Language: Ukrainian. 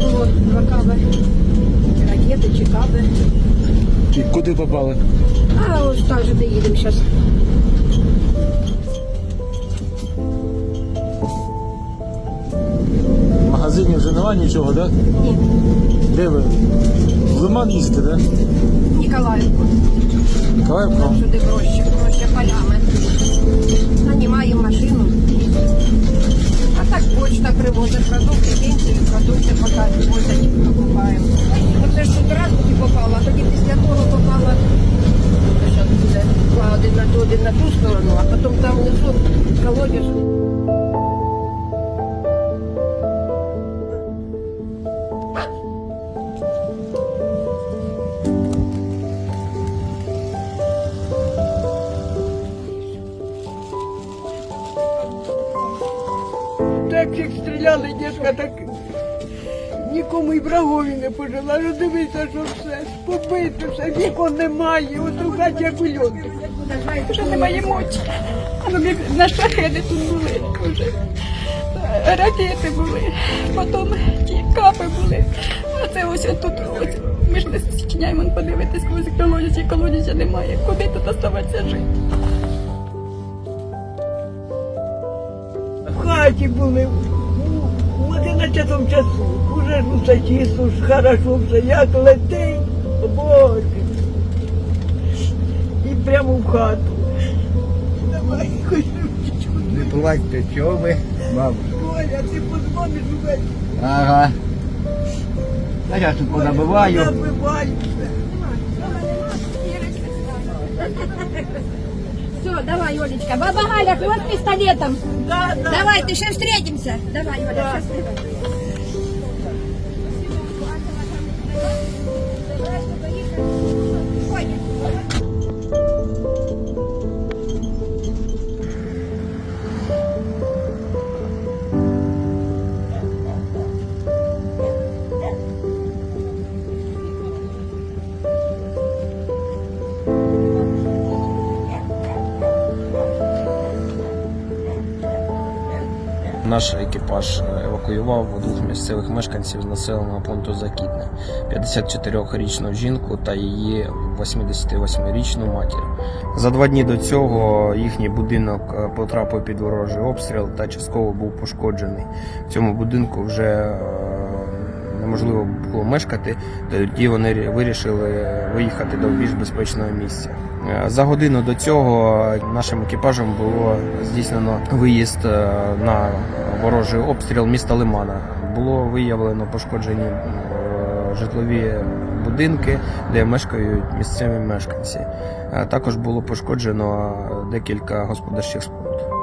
прилетіла. Ракети чи каби. І куди попали? А ось так же де їдемо зараз. В магазині вже немає нічого, да? Ні, Де ви? В Лиман їздите, да? Ніколаївку. Миколаївка? Там сюди проще, проще полями. Машину. Два один на ту, один на ту сторону, а потім там внизу колодязь. Так як стріляли, дітка, так нікому й врагові не пожила. Ну дивися, що все побито, все, вікон немає, от у хаті як у льоду. Вже немає мочі. Вони на шахеди тут були. Ракети були, потім ті капи були. А це ось тут. Ось. Ми ж не зчиняємо подивитись, коли колодязі, колодязя немає. Куди тут оставатися жити? В хаті були в 11 часу. Уже ж усе чисто, ж хорошо все, як летить, Боже. І прямо в хату. Давай, хоч ручечку. Не плачте, чого ви, мабуть. Коля, ти подзвониш увесь. Ага. Та я тут понабиваю. Набиваю давай, Олечка. Баба Галя, вот пистолетом. Да, да. Давай, ты сейчас встретимся. Давай, Оля, сейчас Наш екіпаж евакуював двох місцевих мешканців з населеного пункту Закітне, 54-річну жінку та її 88-річну матір. За два дні до цього їхній будинок е, потрапив під ворожий обстріл та частково був пошкоджений. В цьому будинку вже е, неможливо було мешкати, тоді вони вирішили виїхати до більш безпечного місця. Е, За годину до цього нашим екіпажем було здійснено виїзд е, на ворожий обстріл міста Лимана. Було виявлено пошкоджені е, житлові будинки, де мешкають місцеві мешканці. Також було пошкоджено декілька господарчих споруд.